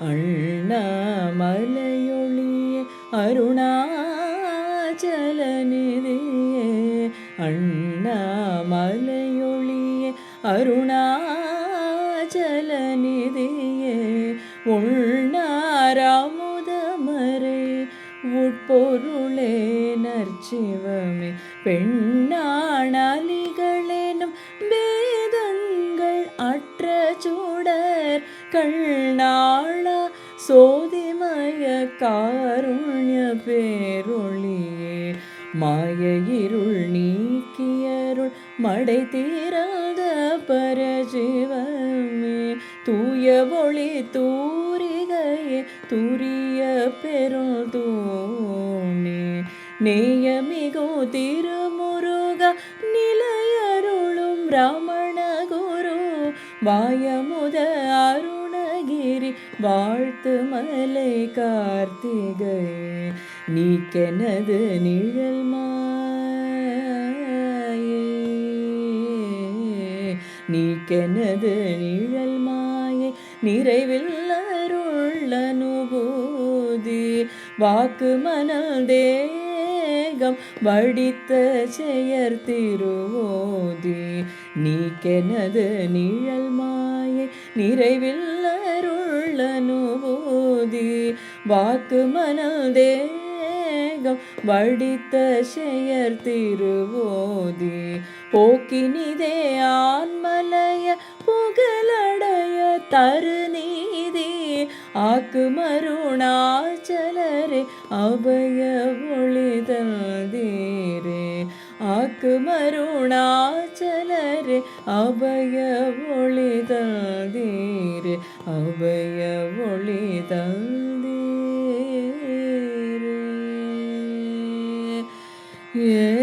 அண்ணாமலையொளியே அருணாச்சலநிதியே. அண்ணாமலையொளியே அருணாச்சலநிதியே. உள்நாராமுதமரை உட்பொருளே நற்சிவமே. பெண்ணா சோடர் கண்ணாள சோதிமய காருண்ய பேரொளியே மாய இருள் நீக்கியருள் மடை தீராத பரஜீவமே தூய ஒளி தூரிகையே துரிய பெரும் தூணே. நேயமிகோ திருமுருக நிலையருளும் ரமண வாயமுத அருணகிரி வாழ்த்து மலை கார்த்திகை. நீக்கெனது நிழல் மாயே. நீக்கெனது நிழல் மாயை. நிறைவில் அருள் அனுபூதி. வாக்கு மனதே தேகம் வடித்த செயர் திருவோதி. நீக்கெனது நிழல் மாயை நிறைவில் அருள் வாக்கு மனல் தேகம் வடித்த செயர் திருவோதி. போக்கினிதே ஆன்மலைய புகழடைய தருநீதி ആക്കുമരുണാചലരെ അഭയമൊളിതീരെ ആക്കുമരുണാചലരെ അഭയമൊളിതീരെ അഭയമൊളിതീരെ Yeah.